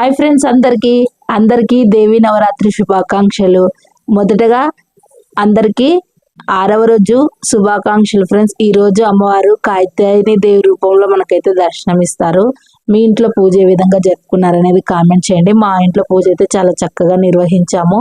Hi friends అందరికీ. అందరికీ దేవి నవరాత్రి శుభాకాంక్షలు. మొదటగా అందరికీ ఆరవ రోజు శుభాకాంక్షలు ఫ్రెండ్స్. ఈ రోజు అమ్మవారు కాయితాయిని దేవి రూపంలో మనకైతే దర్శనమిస్తారు. మీ ఇంట్లో పూజ ఏ విధంగా జరుపుకున్నారనేది కామెంట్ చేయండి. మా ఇంట్లో పూజ అయితే చాలా చక్కగా నిర్వహించాము.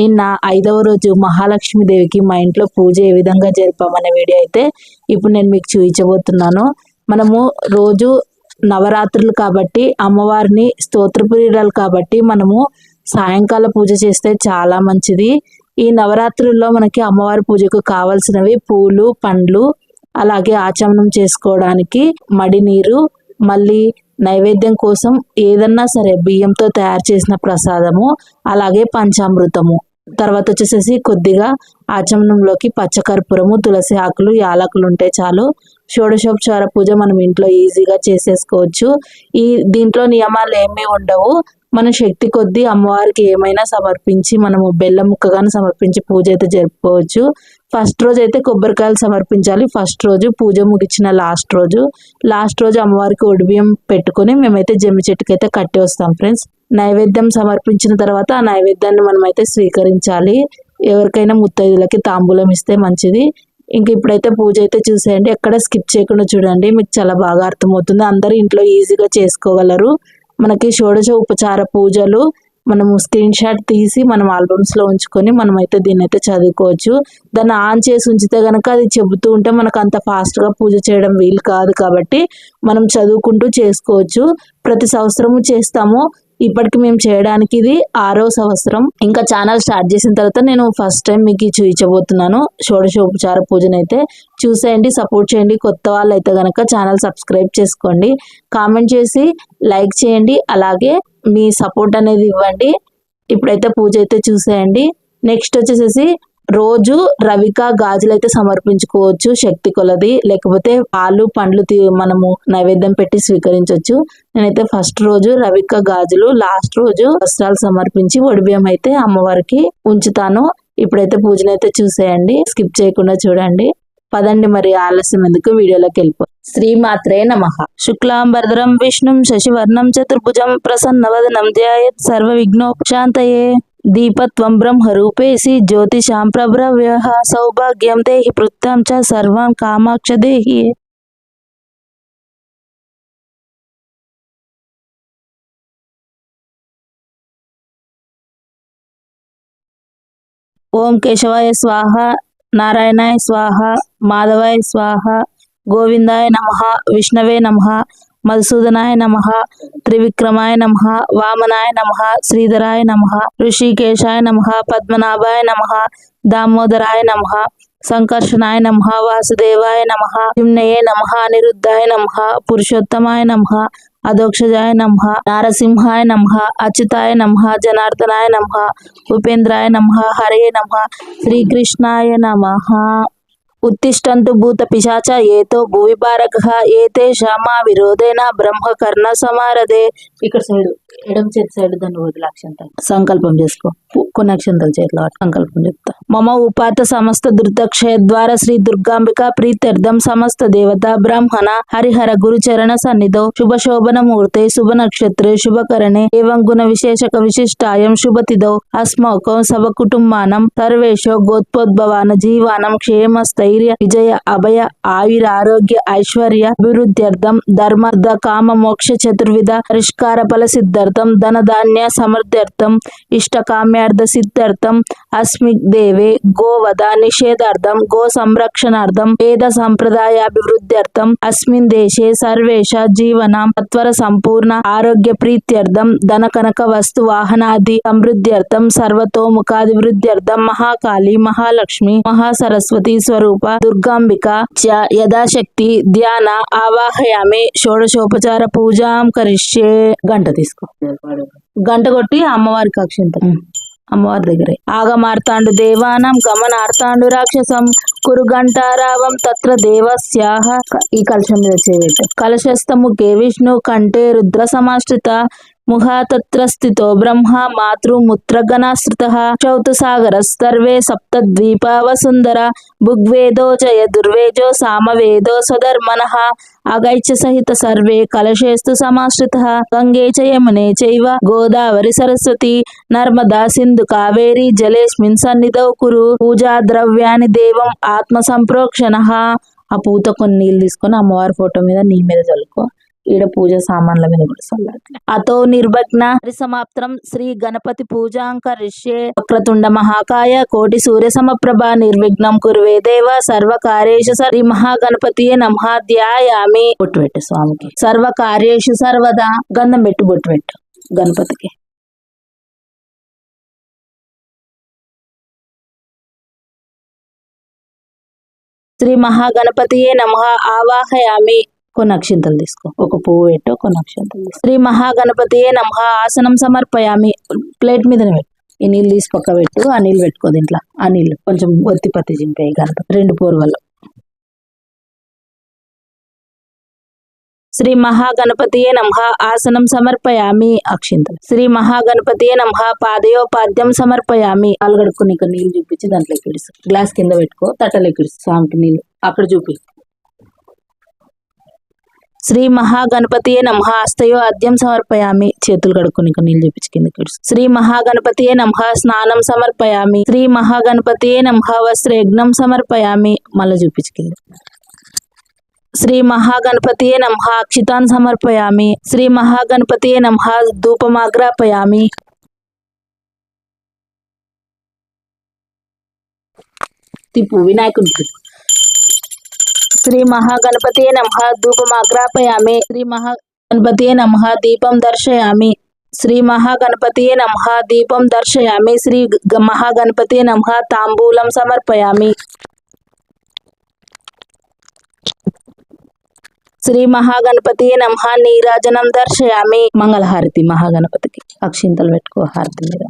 నిన్న ఐదవ రోజు మహాలక్ష్మి దేవికి మా ఇంట్లో పూజ ఏ విధంగా జరిపామనే వీడియో అయితే ఇప్పుడు నేను మీకు చూపించబోతున్నాను. మనము రోజు నవరాత్రులు కాబట్టి అమ్మవారిని స్తోత్రప్రియురాలు కాబట్టి మనము సాయంకాల పూజ చేస్తే చాలా మంచిది. ఈ నవరాత్రుల్లో మనకి అమ్మవారి పూజకు కావలసినవి పూలు పండ్లు అలాగే ఆచమనం చేసుకోవడానికి మడి నీరు మళ్ళీ నైవేద్యం కోసం ఏదన్నా సరే బియ్యంతో తయారు చేసిన ప్రసాదము అలాగే పంచామృతము. తర్వాత వచ్చేసేసి కొద్దిగా ఆచమనంలోకి పచ్చకర్పూరము తులసి ఆకులు యాలకులు ఉంటే చాలు. షోడశోపచార పూజ మనం ఇంట్లో ఈజీగా చేసేసుకోవచ్చు. ఈ దీంట్లో నియమాలు ఏమీ ఉండవు. మన శక్తి కొద్దీ అమ్మవారికి ఏమైనా సమర్పించి మనము బెల్లం ముక్కగానే సమర్పించి పూజ అయితే జరుపుకోవచ్చు. ఫస్ట్ రోజు అయితే కొబ్బరికాయలు సమర్పించాలి. ఫస్ట్ రోజు పూజ ముగిచిన లాస్ట్ రోజు. లాస్ట్ రోజు అమ్మవారికి ఒడిబియ్యం పెట్టుకొని మేమైతే జమ్మి చెట్టుకి అయితే కట్టి వస్తాం ఫ్రెండ్స్. నైవేద్యం సమర్పించిన తర్వాత ఆ నైవేద్యాన్ని మనం అయితే స్వీకరించాలి. ఎవరికైనా ముత్తైదులకి తాంబూలం ఇస్తే మంచిది. ఇంక ఇప్పుడైతే పూజ అయితే చూసేయండి. ఎక్కడ స్కిప్ చేయకుండా చూడండి. మీకు చాలా బాగా అర్థమవుతుంది. అందరూ ఇంట్లో ఈజీగా చేసుకోగలరు. మనకి షోడశ ఉపచార పూజలు మనము స్క్రీన్ షాట్ తీసి మనం ఆల్బమ్స్లో ఉంచుకొని మనం అయితే దీన్ని అయితే చదువుకోవచ్చు. దాన్ని ఆన్ చేసి ఉంచితే కనుక అది చెబుతూ ఉంటే మనకు అంత ఫాస్ట్గా పూజ చేయడం వీలు కాదు కాబట్టి మనం చదువుకుంటూ చేసుకోవచ్చు. ప్రతి సంవత్సరము చేస్తాము. ఇప్పటికి మేము చేయడానికి ఇది ఆరో సంవత్సరం. ఇంకా ఛానల్ స్టార్ట్ చేసిన తర్వాత నేను ఫస్ట్ టైం మీకు ఇది చూపించబోతున్నాను. షోడశోపచార పూజనైతే చూసేయండి సపోర్ట్ చేయండి. కొత్త వాళ్ళు అయితే కనుక ఛానల్ సబ్స్క్రైబ్ చేసుకోండి. కామెంట్ చేసి లైక్ చేయండి. అలాగే మీ సపోర్ట్ అనేది ఇవ్వండి. ఇప్పుడైతే పూజ అయితే చూసేయండి. నెక్స్ట్ వచ్చేసేసి రోజు రవిక గాజులు అయితే సమర్పించుకోవచ్చు శక్తి కొలది. లేకపోతే పాలు పండ్లు తీ- మనము నైవేద్యం పెట్టి స్వీకరించవచ్చు నేనైతే ఫస్ట్ రోజు రవిక గాజులు లాస్ట్ రోజు వస్త్రాలు సమర్పించి ఒడిబియ్యం అయితే అమ్మవారికి ఉంచుతాను. ఇప్పుడైతే పూజనైతే చూసేయండి. స్కిప్ చేయకుండా చూడండి. పదండి మరి ఆలస్యం ఎందుకు? వీడియోలోకి వెళ్ళిపో. శ్రీమాత్రే నమ. శుక్లాంబరధరం విష్ణుం శశివర్ణం చతుర్భుజం ప్రసన్నవదనం ధ్యాయత్ సర్వ విఘ్నోక్షాంతయే దీపత్వం బ్రహ్మరూపేసి జ్యోతిషాం ప్రభ్రవ్య సౌభాగ్యం దేహి పృత్తం చ సర్వం కామాక్ష దేహి ఓం కేశవాయ స్వాహ నారాయణాయ స్వాహ మాధవాయ స్వాహ గోవిందాయ నమ విష్ణవే నమ మధుసూదనాయ నమ త్రివిక్రమాయ నమ వామనాయ నమ శ్రీధరాయ నమ ఋషికేశాయ నమ పద్మనాభాయ నమ దామోదరాయ నమ సంకర్షణాయ నమ వాసుదేవాయ నమ హిమ్నయే నమ అనిరుద్ధాయ నమ పురుషోత్తమాయ నమ అధోక్షజాయ నమ నారసింహాయ నమ అచ్యుతాయ నమ జనార్దనాయ నమ ఉపేంద్రాయ నమ హరే నమ శ్రీకృష్ణాయ నమ. ఉత్తిష్టంతు భూత పిశాచ ఏతో భూవి పారక ఏతే శ్యామా విరోధేన బ్రహ్మ కర్ణ సమారదే. ఇక్కడ సైడ్. ఎడం చేతి సైడ్ దాన్ని వదిలి అక్షంతలు. సంకల్పం చేసుకో. కొన్ని అక్షంతలు చేతిలో సంకల్పం చెప్తా. మమ ఉపాత సమస్త దుర్దక్షయ ద్వారా శ్రీ దుర్గాంబిక ప్రీత్యర్థం సమస్త దేవత బ్రాహ్మణ హరిహర గురుచరణ సన్నిధౌ. శుభ శోభన మూర్తే శుభ నక్షత్రే శుభకరణే. ఏవం గుణ విశేషక విశిష్టాయం శుభతిదౌ అస్మౌకం సభ కుటుంబానం సర్వేషో గోత్పోద్భవాన జీవానం క్షేమ స్థైర్య విజయ అభయ ఆయుర ఆరోగ్య ఐశ్వర్య అభివృద్ధ్యర్థం ధర్మార్థ కామ మోక్ష చతుర్విధ పరిష్కార ఫల సిద్ధ ధన ధాన్య సమర్థ్యర్థం ఇష్టకామ్యార్థ సిద్ధార్థం అస్మి దేవే గోవద నిషేధార్థం గో సంరక్షణార్థం వేద సంప్రదాయ అభివృద్ధ్యర్థం అస్మిన్ దేశే సర్వేష జీవనం సత్వర సంపూర్ణ ఆరోగ్య ప్రీత్యర్థం ధన కనక వస్తు వాహనాది సమృద్ధ్యర్థం సర్వతోముఖాభివృద్ధ్యర్థం మహాకాళి మహాలక్ష్మి మహాసరస్వతి స్వరూప దుర్గాంబిక చ యథాశక్తి ధ్యాన ఆవాహయామి షోడశోపచార పూజాం కరిష్యే. గంట తీసుకో. గంట కొట్టి అమ్మవారికి అక్షింతం అమ్మవారి దగ్గరే. ఆగమార్తాండు దేవానం గమనార్తాండు రాక్షసం. కురు గంటారావం తత్ర దేవస్యాహ. ఈ కలశం మీద చేయబెట్టు కలశస్థముఖే విష్ణు కంటే రుద్ర సమాశ్రిత. ముహా తత్ర స్థితో బ్రహ్మ మాతృముత్రగణాశ్రిత చౌతసాగర సర్వే సప్తద్వీపా వసుందర భుగ్వేదో జయ దుర్వేజో సామవేదో స్వధర్మన అగైచ సహిత సర్వే కలశేస్తు సమాశ్రిత గంగే చ యమునే చైవ గోదావరి సరస్వతి నర్మదా సింధు కావేరి జలేస్మిన్ సన్నిధౌ కురు పూజా ద్రవ్యాన్ని దేవం ఆత్మ సంప్రోక్షణ ఆ పూత కొన్ని నీళ్ళు తీసుకొని అమ్మవారి ఫోటో మీద నీ మీద చల్లుకో ఈడ పూజ సామాన్ల మీద కూడా చల్లాలి అతో నిర్భగ్న సమాప్తం శ్రీ గణపతి పూజాంక ఋష్యే వక్రతుండ మహాకాయ కోటి సూర్య సమప్రభ నిర్విఘ్నం కురువే దేవ సర్వ కార్యేషు శ్రీ మహాగణపతి నమహాధ్యాయామి బొట్టు పెట్టు స్వామికి. సర్వ కార్యేషు సర్వదా గంధం పెట్టు బొట్టు పెట్టు గణపతికి. శ్రీ మహాగణపతియే నమ ఆవాహయామి. కొన్ని అక్షింతలు తీసుకో. ఒక పువ్వు పెట్టు కొన్ని అక్షింతలు తీసుకో. శ్రీ మహాగణపతియే నమ. ఆసనం సమర్పయామి. ప్లేట్ మీదనే పెట్టు. ఈ నీళ్ళు తీసి పక్క పెట్టు ఆ నీళ్ళు పెట్టుకో దీంట్లో. ఆ నీళ్ళు కొంచెం ఒత్తి పత్తి చింపేయి గణపతి రెండు పూర్వలు. శ్రీ మహాగణపతియే నమ. ఆసనం సమర్పయామి. అక్షింతలు. శ్రీ మహాగణపతియే నమ. పాదయోపాద్యం సమర్పయామి. అలగడుకు నీకు నీళ్ళు చూపించి దాంట్లో ఎక్కిడుసు గ్లాస్ కింద పెట్టుకో తట్టలు ఎక్కిడుసు స్వామికి నీళ్ళు. అక్కడ చూపి శ్రీ మహాగణపతియే నమ హస్తయో అద్యం సమర్పయామి చేతులు కడుక్కు నీకు నీళ్ళు చూపించి కింద ఎక్కిడుసు శ్రీ మహాగణపతియే నమ స్నానం సమర్పయామి। శ్రీ మహాగణపతియే నమ వస్త్రయజ్ఞం సమర్పయామి। మళ్ళీ చూపించి కింద. శ్రీ మహాగణపతియే నమ అక్షితాన్ సమర్పయామి। శ్రీ మహాగణపతియే నమ ధూపమాగ్రాపయామి తిప్పు వినాయకుడికి శ్రీ మహాగణపతియే నమ ధూపమాగ్రాపయామి శ్రీ మహాగణపతియే నమ దీపం దర్శయామి శ్రీ మహాగణపతియే నమ దీపం దర్శయామి శ్రీ గ- మహాగణపతియే నమ తాంబూలం సమర్పయామి శ్రీ మహాగణపతి నమ నీరాజనం దర్శయామి మంగళహారతి మహాగణపతికి అక్షింతలు పెట్టుకో హారతి మీద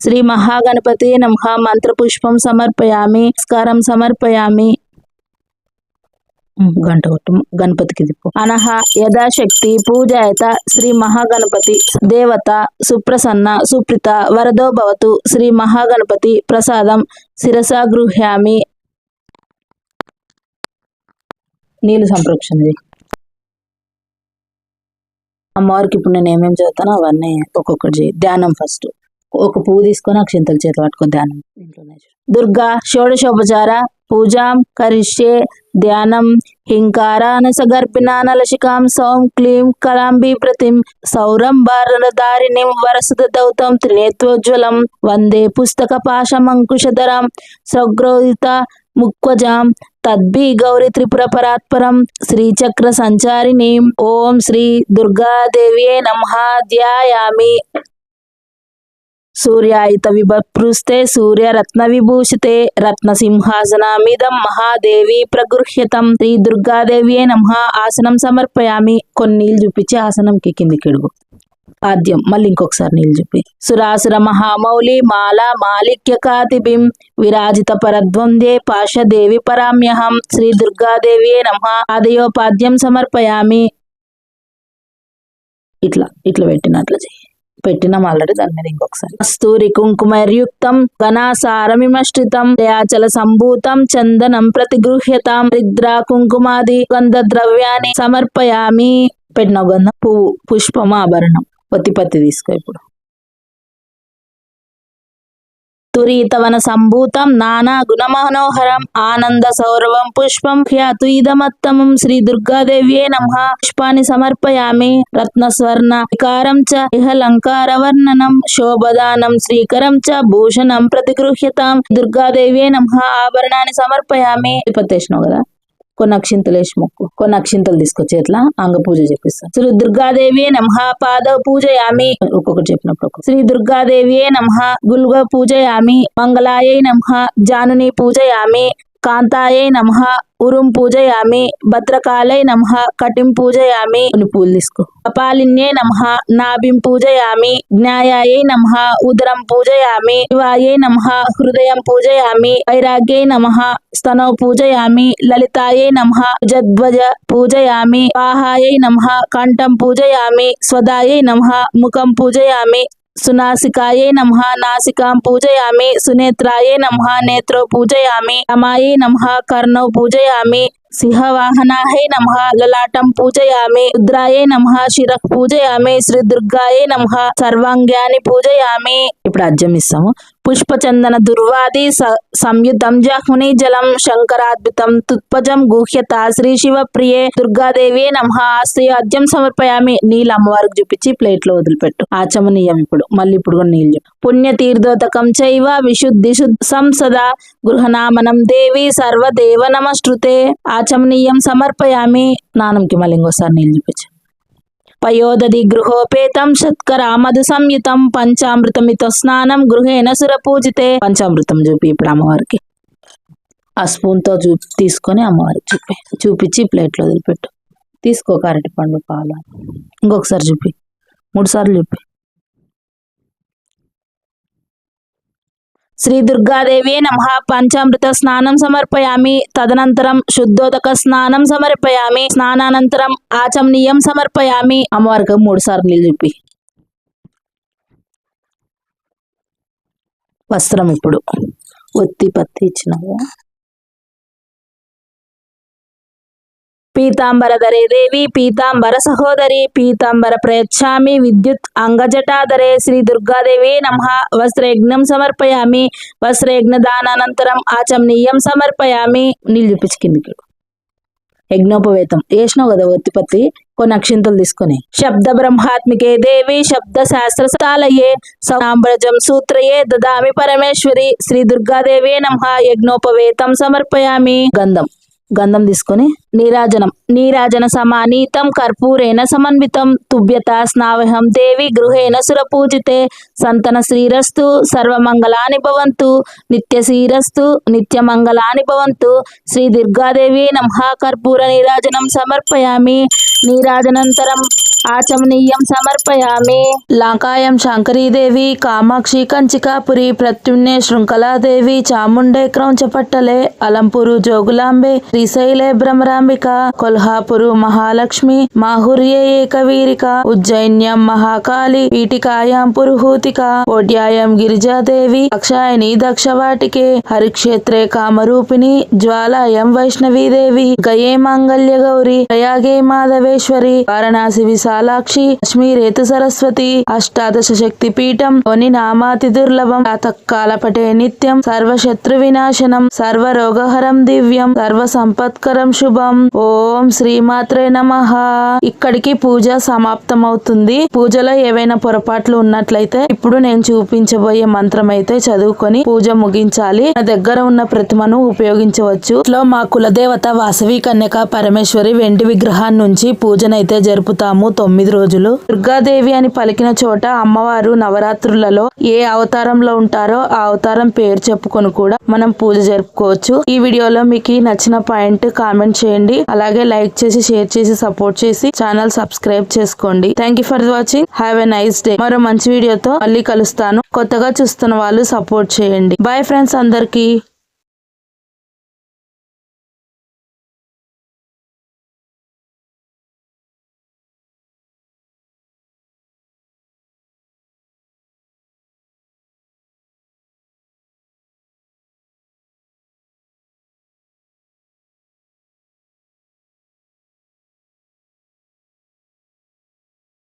శ్రీ మహాగణపతి నమ మంత్రపుష్పం సమర్పయామి నమస్కారం సమర్పయామి ఉమ్, గంట కొట్టు గణపతికి దిప్పు అనహ యథాశక్తి పూజాయత శ్రీ మహాగణపతి దేవత సుప్రసన్న సుప్రిత వరదో భవతు శ్రీ మహాగణపతి ప్రసాదం శిరసా గృహ్యామి. నీళ్ళు సంప్రోక్షణ అమ్మవారికి ఇప్పుడు నేను ఏమేమి చదువుతానో అవన్నీ ఒక్కొక్కటి చేయి. ధ్యానం ఫస్ట్. ఒక పువ్వు తీసుకొని అక్షింతల చేతి పట్టుకో ధ్యానం ఇంట్లోనే దుర్గా షోడశోపచార పూజాం కరిష్యే ధ్యానం హింకారానస హింకారానసగర్భినానలశికాం సౌం క్లీం కళాంబీ ప్రతిం సౌరం భారదారిణిం వరసద దౌతం త్రినేత్వోజ్వలం వందే పుస్తక పాశమంకుశధరం సౌగ్రోహిత ముక్వజాం తద్భి గౌరీ త్రిపుర పరాత్పరం శ్రీచక్ర సంచారిణీం ఓం శ్రీ దుర్గాదేవ్యే నమః ధ్యాయామి. సూర్యాయిత విభృస్తే సూర్య రత్న విభూషితే రత్న సింహాసనమిదం మహాదేవి ప్రగృహ్యతం. శ్రీ దుర్గాదేవియే నమః. ఆసనం సమర్పయామి. కొన్ని నీళ్ళు చూపించి ఆసనంకి కిందికి ఎడుగు. పాద్యం మళ్ళీ ఇంకొకసారి నీళ్ళు చూపి. సురాసుర మహామౌలి మాల మాలిక్య కాతిబిం విరాజిత పరద్వందే పాశదేవి పరామ్యహం. శ్రీ దుర్గాదేవియే నమ. ఆదయోపాద్యం సమర్పయామి. ఇట్లా ఇట్లా పెట్టినట్లు చేయి పెట్టినాం ఆల్రెడీ దాని మీద ఇంకొకసారి. కస్తూరి కుంకుమర్యుక్తం ఘనాసారమిమష్టితం దయాచల సంభూతం చందనం ప్రతిగృహ్యతాం రిద్ర కుంకుమాది గంధ ద్రవ్యాన్ని సమర్పయామి. పెట్టిన గంధం? పువ్వు పుష్పం ఆభరణం. పత్తి పత్తి తీసుకో ఇప్పుడు. తురీతవన సంభూతం నానా గుణమనోహరం ఆనంద సౌరవం పుష్పం హ్యాతు శ్రీ దుర్గాదేవ్యే నమ. పుష్పాన్ని సమర్పయామి. రత్నస్వర్ణ వికారం చ ఇహలంకార వర్ణనం శోభదానం శ్రీకరం చ భూషణం ప్రతిగృహ్యతాం. దుర్గాదేవ్యే నమ. ఆభరణాన్ని సమర్పయామి. పత్తేసినావు కదా? కొన్ని అక్షింతలు వేసి మొక్కు. కొన్ని అక్షింతలు తీసుకో చేతిలో అంగ పూజ చేపిస్తాను శ్రీ దుర్గాదేవి నమ పాద పూజయామి. ఒక్కొక్కటి చెప్పినప్పుడు శ్రీ దుర్గాదేవి నమహ గుల్గ పూజయామి. మంగళాయ నమహ జానుని పూజయామి. కాంతాయ నమహ ఉరుం పూజయామి భద్రకాళై నమః కటిం పూజయామి అని పూలు తీసుకో. కపాలిన్యే నమః నాభిం పూజయామి జ్ఞాయాయై నమః ఉదరం పూజయామి శివాయై నమః హృదయం పూజయామి వైరాగ్యై నమః స్తనౌ పూజయామి లలితాయై నమః జద్వజ పూజయామి వాహాయై నమః కంఠం పూజయామి స్వదాయై నమః ముఖం పూజయామి సునాసికాయే నమః నాసికాం పూజయామి సునేత్రాయే నమః నేత్రో పూజయామి రమాయే నమః కర్ణౌ పూజయామి సింహవాహనాహై నమః లలాటం పూజయామి రుద్రాయే నమః శిరః పూజయామి శ్రీ దుర్గాయే నమః సర్వాంగాన్ని పూజయామి ఇప్పుడు అర్జం ఇస్తాము. పుష్పచందన దుర్వాది సంయుతం జాహ్ముని జలం శంకరాద్భుతం తుత్పజం గుహ్యత శ్రీ శివ ప్రియే దుర్గాదేవి నమః. ఆస్తి అర్జం సమర్పయామి. నీళ్ళు అమ్మవారికి చూపించి ప్లేట్లో వదిలిపెట్టు ఆచమనీయం ఇప్పుడు. మళ్ళీ ఇప్పుడు కూడా నీళ్ళు పుణ్య తీర్థోదకం చైవ విశుద్ధి శుద్ధ సంసద గృహనామనం దేవి సర్వదేవ నమశ్రుతే ఆచమనీయం సమర్పయామి. నానంకి మళ్ళీ ఇంకోసారి నీళ్ళు చూపించు. పయోదది గృహోపేతం షత్కరామధు సంయుతం పంచామృతమితో స్నానం గృహేణ సురపూజితే. పంచామృతం చూపి ఇప్పుడు అమ్మవారికి. ఆ స్పూన్తో చూ తీసుకొని అమ్మవారికి చూపి. చూపించి ప్లేట్లో వదిలిపెట్టు. తీసుకో అరటి పండు పాలు. ఇంకొకసారి చూపి. మూడు సార్లు చూపి. శ్రీ దుర్గాదేవి నమ. పంచామృత స్నానం సమర్పయామి. తదనంతరం శుద్ధోదక స్నానం సమర్పయామి. స్నానానంతరం ఆచమనీయం సమర్పయామి. అమ్మవారికి మూడు సార్లు నీళ్ళు చూపి వస్త్రం ఇప్పుడు. ఒత్తి పత్తి ఇచ్చినాము. పీతాంబరధరే దేవి పీతాంబర సహోదరి పీతాంబర ప్రయచ్చామి విద్యుత్ అంగజటాధరే శ్రీ దుర్గాదేవి నమ. వస్త్రయజ్ఞం సమర్పయామి వస్త్రయజ్ఞ దానానంతరం ఆచమనీయం సమర్పయామి. నీళ్ళు చూపించి యజ్ఞోపవేతం. వేసినావు కదా ఒత్తిపత్తి? కొన్ని అక్షింతలు తీసుకొని. శబ్ద బ్రహ్మాత్మికే దేవి శబ్ద శాస్త్ర స్థాలయే. సాంబ్రజం సూత్రయే దదామి పరమేశ్వరి. శ్రీ దుర్గాదేవి నమ. యజ్ఞోపవేతం సమర్పయామి. గంధం. గంధం తీసుకొని నీరాజనం నీరాజన సమానీతం కర్పూరేణ సమన్వితం తుభ్యత స్నావహం దేవి గృహేణ సురపూజితే సంతన శ్రీరస్తు సర్వమంగళాని భవంతు నిత్య శ్రీరస్తు నిత్యమంగళాని భవంతు శ్రీ దుర్గాదేవి నమః కర్పూర నీరాజనం సమర్పయామి. నీరాజనంతరం ఆచమనీయం సమర్పయామి. లాంకాయం శంకరీదేవి కామాక్షి కంచికాపురి ప్రత్యున్నే శృంఖలాదేవి చాముండే క్రౌంచపట్టలే అలంపురు జోగులాంబే శ్రీశైలే భ్రమరాంబిక కొల్హాపురు మహాలక్ష్మి మాహుర్యే ఏకవీరిక ఉజ్జయిన్యం మహాకాళి పీఠికాయాం పురుహూతిక ఓడ్యాయం గిరిజాదేవి అక్షాయని దక్షవాటికే హరిక్షేత్రే కామరూపిణి జ్వాలాయం వైష్ణవీదేవి గయే మాంగళ్య గౌరి ప్రయాగే సర్వేశ్వరి వారణాసి విశాలాక్షి లక్ష్మీరేతు సరస్వతి అష్టాదశ శక్తి పీఠం కొని నామాతి దుర్లభం ప్రాతకాలపటే నిత్యం సర్వశత్రు వినాశనం సర్వరోగహరం దివ్యం సర్వ సంపత్కరం శుభం. ఓం శ్రీమాత్రే నమ. ఇక్కడికి పూజ సమాప్తమవుతుంది. పూజలో ఏవైనా పొరపాట్లు ఉన్నట్లయితే ఇప్పుడు నేను చూపించబోయే మంత్రం అయితే చదువుకొని పూజ ముగించాలి. నా దగ్గర ఉన్న ప్రతిమను ఉపయోగించవచ్చు. లో మా కులదేవత వాసవి కన్యక పరమేశ్వరి వెండి విగ్రహాన్ని నుంచి పూజనైతే జరుపుతాము తొమ్మిది రోజులు. దుర్గాదేవి అని పలికిన చోట అమ్మవారు నవరాత్రులలో ఏ అవతారంలో ఉంటారో ఆ అవతారం పేరు చెప్పుకొని కూడా మనం పూజ జరుపుకోవచ్చు. ఈ వీడియోలో మీకు నచ్చిన పాయింట్ కామెంట్ చేయండి. అలాగే లైక్ చేసి షేర్ చేసి సపోర్ట్ చేసి ఛానల్ సబ్స్క్రైబ్ చేసుకోండి. Thank you for watching have a nice day మరో మంచి వీడియోతో మళ్ళీ కలుస్తాను. కొత్తగా చూస్తున్న వాళ్ళు సపోర్ట్ చేయండి. బాయ్ ఫ్రెండ్స్ అందరికీ.